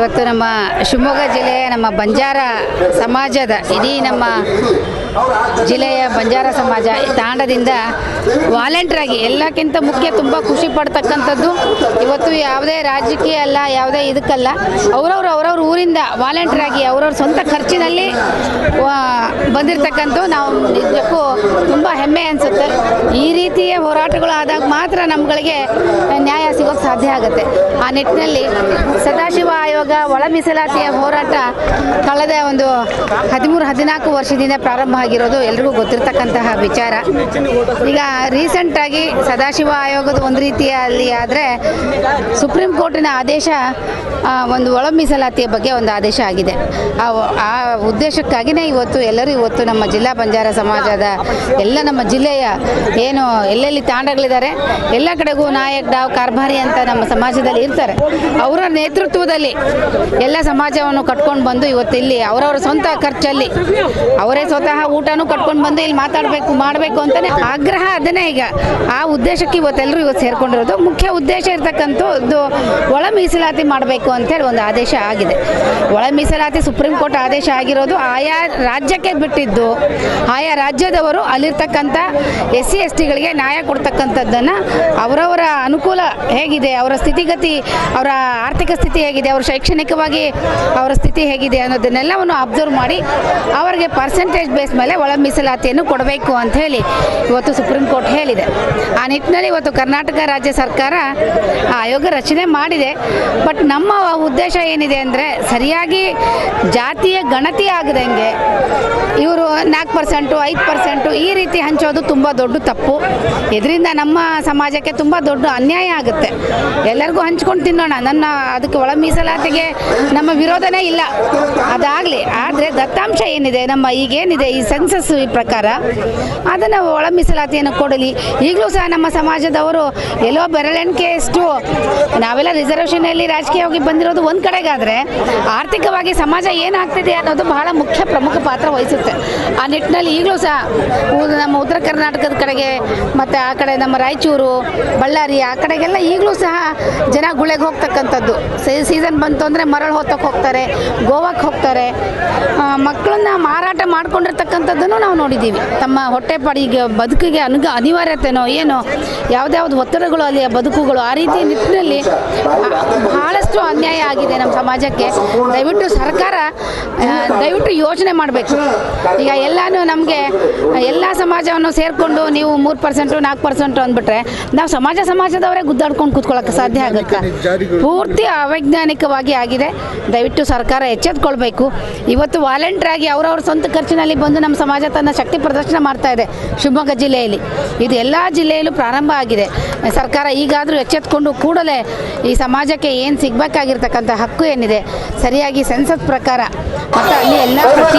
ಇವತ್ತು ನಮ್ಮ ಶಿವಮೊಗ್ಗ ಜಿಲ್ಲೆಯ ನಮ್ಮ ಬಂಜಾರ ಸಮಾಜದ, ಇಡೀ ನಮ್ಮ ಜಿಲ್ಲೆಯ ಬಂಜಾರ ಸಮಾಜ ತಾಂಡದಿಂದ ವಾಲಂಟಿಯರ್ ಆಗಿ ಎಲ್ಲಕ್ಕಿಂತ ಮುಖ್ಯ ತುಂಬ ಖುಷಿ ಪಡ್ತಕ್ಕಂಥದ್ದು ಇವತ್ತು ಯಾವುದೇ ರಾಜಕೀಯ ಅಲ್ಲ, ಯಾವುದೇ ಇದಕ್ಕಲ್ಲ. ಅವರವ್ರು ಅವರವ್ರ ಊರಿಂದ ವಾಲಂಟಿಯರ್ ಆಗಿ ಅವ್ರವ್ರ ಸ್ವಂತ ಖರ್ಚಿನಲ್ಲಿ ಬಂದಿರತಕ್ಕಂಥ ನಾವು ನಿಜಕ್ಕೂ ತುಂಬ ಹೆಮ್ಮೆ ಅನಿಸುತ್ತೆ. ಈ ರೀತಿಯ ಹೋರಾಟಗಳು ಆದಾಗ ಮಾತ್ರ ನಮ್ಗಳಿಗೆ ನ್ಯಾಯ ಸಿಗೋಕ್ಕೆ ಸಾಧ್ಯ ಆಗುತ್ತೆ. ಆ ನಿಟ್ಟಿನಲ್ಲಿ ಸದಾಶಿವ ಆಯೋಗ ಒಳ ಮೀಸಲಾತಿಯ ಹೋರಾಟ ಕಳೆದ ಒಂದು ಹದಿಮೂರು, ಹದಿನಾಲ್ಕು ವರ್ಷದಿಂದ ಪ್ರಾರಂಭ ಆಗಿರೋದು ಎಲ್ರಿಗೂ ಗೊತ್ತಿರತಕ್ಕಂತಹ ವಿಚಾರ. ಈಗ ರೀಸೆಂಟಾಗಿ ಸದಾಶಿವ ಆಯೋಗದ ಒಂದು ರೀತಿಯಲ್ಲಿ ಆದರೆ ಸುಪ್ರೀಂ ಕೋರ್ಟಿನ ಆದೇಶ ಒಂದು ಒಳ ಮೀಸಲಾತಿಯ ಬಗ್ಗೆ ಒಂದು ಆದೇಶ ಆಗಿದೆ. ಆ ಉದ್ದೇಶಕ್ಕಾಗಿನೇ ಇವತ್ತು ಎಲ್ಲರೂ ಇವತ್ತು ನಮ್ಮ ಜಿಲ್ಲಾ ಬಂಜಾರ ಸಮಾಜದ ಎಲ್ಲ ನಮ್ಮ ಜಿಲ್ಲೆಯ ಏನು ಎಲ್ಲೆಲ್ಲಿ ತಾಂಡಗಳಿದ್ದಾರೆ, ಎಲ್ಲ ಕಡೆಗೂ ನಾಯಕ್ ಡಾವ್ ಕಾರ್ಭಾರಿ ಅಂತ ನಮ್ಮ ಸಮಾಜದಲ್ಲಿ ಇರ್ತಾರೆ. ಅವರ ನೇತೃತ್ವದಲ್ಲಿ ಎಲ್ಲ ಸಮಾಜವನ್ನು ಕಟ್ಕೊಂಡು ಬಂದು ಇವತ್ತು ಇಲ್ಲಿ ಅವರವರ ಸ್ವಂತ ಖರ್ಚಲ್ಲಿ ಅವರೇ ಸ್ವತಃ ಊಟನೂ ಕಟ್ಕೊಂಡು ಬಂದು ಇಲ್ಲಿ ಮಾತಾಡಬೇಕು, ಮಾಡಬೇಕು ಅಂತಲೇ ಆಗ್ರಹ ಅದನ್ನೇ ಈಗ. ಆ ಉದ್ದೇಶಕ್ಕೆ ಇವತ್ತೆಲ್ಲರೂ ಇವತ್ತು ಸೇರಿಕೊಂಡಿರೋದು. ಮುಖ್ಯ ಉದ್ದೇಶ ಇರ್ತಕ್ಕಂಥದ್ದು ಒಳ ಮೀಸಲಾತಿ ಮಾಡಬೇಕು ಅಂತೇಳಿ ಒಂದು ಆದೇಶ ಆಗಿದೆ. ಒಳ ಮೀಸಲಾತಿ ಸುಪ್ರೀಂ ಕೋರ್ಟ್ ಆದೇಶ ಆಗಿರೋದು ಆಯಾ ರಾಜ್ಯಕ್ಕೆ ಬಿಟ್ಟಿದ್ದು, ಆಯಾ ರಾಜ್ಯದವರು ಅಲ್ಲಿರ್ತಕ್ಕಂಥ ಎಸ್ ಸಿ ಎಸ್ ಟಿಗಳಿಗೆ ನ್ಯಾಯ ಕೊಡ್ತಕ್ಕಂಥದ್ದನ್ನು ಅವರವರ ಅನುಕೂಲ ಹೇಗಿದೆ ಅವರ ಸ್ಥಿತಿಗತಿ, ಅವರ ಆರ್ಥಿಕ ಸ್ಥಿತಿ ಹೇಗಿದೆ? ಅವರ ಶೈಕ್ಷಣಿಕವಾಗಿ ಅವರ ಸ್ಥಿತಿ ಹೇಗಿದೆ ಅನ್ನೋದನ್ನೆಲ್ಲವನ್ನು ಅಬ್ಸರ್ವ್ ಮಾಡಿ ಅವರಿಗೆ ಪರ್ಸೆಂಟೇಜ್ ಬೇಸ್ ಮೇಲೆ ಒಳ ಮೀಸಲಾತಿಯನ್ನು ಕೊಡಬೇಕು ಅಂತ ಹೇಳಿ ಇವತ್ತು ಸುಪ್ರೀಂ ಕೋರ್ಟ್ ಹೇಳಿದೆ. ಆ ನಿಟ್ಟಿನಲ್ಲಿ ಇವತ್ತು ಕರ್ನಾಟಕ ರಾಜ್ಯ ಸರ್ಕಾರ ಆಯೋಗ ರಚನೆ ಮಾಡಿದೆ. ಬಟ್ ನಮ್ಮ ಉದ್ದೇಶ ಏನಿದೆ ಅಂದರೆ ಸರಿಯಾಗಿ ಜಾತಿಯ ಗಣತಿ ಆಗದಂಗೆ ಇವರು ನಾಲ್ಕು ಪರ್ಸೆಂಟು ಐದು ಪರ್ಸೆಂಟು ಈ ರೀತಿ ಹಂಚೋದು ತುಂಬ ದೊಡ್ಡ ತಪ್ಪು. ಇದರಿಂದ ನಮ್ಮ ಸಮಾಜಕ್ಕೆ ತುಂಬ ದೊಡ್ಡ ಅನ್ಯಾಯ ಆಗುತ್ತೆ. ಎಲ್ಲರಿಗೂ ಹಂಚ್ಕೊಂಡು ತಿನ್ನೋಣ. ನನ್ನ ಅದಕ್ಕೆ ಒಳ ಮೀಸಲಾತಿಗೆ ನಮ್ಮ ವಿರೋಧನೇ ಇಲ್ಲ. ಅದಾಗಲಿ, ಆದರೆ ದತ್ತಾಂಶ ಏನಿದೆ, ನಮ್ಮ ಈಗೇನಿದೆ ಈ ಸೆನ್ಸಸ್ ಪ್ರಕಾರ, ಅದನ್ನು ಒಳ ಮೀಸಲಾತಿಯನ್ನು ಕೊಡಲಿ. ಈಗಲೂ ಸಹ ನಮ್ಮ ಸಮಾಜದವರು ಎಲ್ಲೋ ಬೆರಳೆಣಿಕೆಯಷ್ಟು ನಾವೆಲ್ಲ ರಿಸರ್ವೇಷನಲ್ಲಿ ರಾಜಕೀಯವಾಗಿ ಬಂದಿರೋದು ಒಂದು ಕಡೆಗಾದರೆ ಆರ್ಥಿಕವಾಗಿ ಸಮಾಜ ಏನಾಗ್ತಿದೆ ಅನ್ನೋದು ಬಹಳ ಮುಖ್ಯ ಪ್ರಮುಖ ಪಾತ್ರ ವಹಿಸುತ್ತೆ. ಆ ನಿಟ್ಟಿನಲ್ಲಿ ಈಗಲೂ ಸಹ ನಮ್ಮ ಉತ್ತರ ಕರ್ನಾಟಕದ ಕಡೆಗೆ, ಮತ್ತು ಆ ಕಡೆ ನಮ್ಮ ರಾಯಚೂರು, ಬಳ್ಳಾರಿ, ಆ ಕಡೆಗೆಲ್ಲ ಈಗಲೂ ಸಹ ಜನ ಗುಳೆಗೆ ಹೋಗ್ತಕ್ಕಂಥದ್ದು. ಸೀಸನ್ ಬಂತು ಅಂದರೆ ಮರಳು ಹೊತ್ತಕ್ಕೆ ಹೋಗ್ತಾರೆ ಗೋವಾಕ್ಕೆ ಹೋಗ್ತಾರೆ. ಮಕ್ಕಳನ್ನ ಮಾರಾಟ ಮಾಡ್ಕೊಂಡಿರ್ತಕ್ಕಂಥದ್ದನ್ನು ನಾವು ನೋಡಿದ್ದೀವಿ ತಮ್ಮ ಹೊಟ್ಟೆಪಾಡಿಗೆ ಬದುಕಿಗೆ ಅನುಗ, ಅನಿವಾರ್ಯತೆನೋ ಏನೋ, ಯಾವುದ್ಯಾವ್ದು ಒತ್ತಡಗಳು ಅಲ್ಲಿಯ ಬದುಕುಗಳು, ಆ ರೀತಿ ನಿಟ್ಟಿನಲ್ಲಿ ಬಹಳಷ್ಟು ಅನ್ಯಾಯ ಆಗಿದೆ ನಮ್ಮ ಸಮಾಜಕ್ಕೆ. ದಯವಿಟ್ಟು ಸರ್ಕಾರ ದಯವಿಟ್ಟು ಯೋಚನೆ ಮಾಡಬೇಕು. ಈಗ ಎಲ್ಲಾನು ನಮಗೆ, ಎಲ್ಲ ಸಮಾಜವನ್ನು ಸೇರಿಕೊಂಡು ನೀವು ಮೂರು ಪರ್ಸೆಂಟು, ನಾಲ್ಕು ಪರ್ಸೆಂಟು ಅಂದ್ಬಿಟ್ರೆ, ನಾವು ಸಮಾಜ ಸಮಾಜದವರೇ ಗುದ್ದಾಡ್ಕೊಂಡು ಸಾಧ್ಯ ಆಗುತ್ತಾ? ಪೂರ್ತಿ ಅವೈಜ್ಞಾನಿಕವಾಗಿ ಆಗಿದೆ. ದಯವಿಟ್ಟು ಸರ್ಕಾರ ಎಚ್ಚೆತ್ಕೊಳ್ಬೇಕು. ಇವತ್ತು ವಾಲಂಟ್ರಾಗಿ ಆಗಿ ಅವರವ್ರ ಸ್ವಂತ ಖರ್ಚಿನಲ್ಲಿ ಬಂದು ನಮ್ಮ ಸಮಾಜ ತನ್ನ ಶಕ್ತಿ ಪ್ರದರ್ಶನ ಮಾಡ್ತಾ ಇದೆ ಶಿವಮೊಗ್ಗ ಜಿಲ್ಲೆಯಲ್ಲಿ. ಇದು ಎಲ್ಲ ಜಿಲ್ಲೆಯಲ್ಲೂ ಪ್ರಾರಂಭ ಆಗಿದೆ. ಸರ್ಕಾರ ಈಗಾದರೂ ಎಚ್ಚೆತ್ಕೊಂಡು ಕೂಡಲೇ ಈ ಸಮಾಜಕ್ಕೆ ಏನು ಸಿಗಬೇಕಾಗಿರ್ತಕ್ಕಂಥ ಹಕ್ಕು ಏನಿದೆ? ಸರಿಯಾಗಿ ಸೆನ್ಸಸ್ ಪ್ರಕಾರ. ಮತ್ತು ಅಲ್ಲಿ ಎಲ್ಲ ಪ್ರತಿ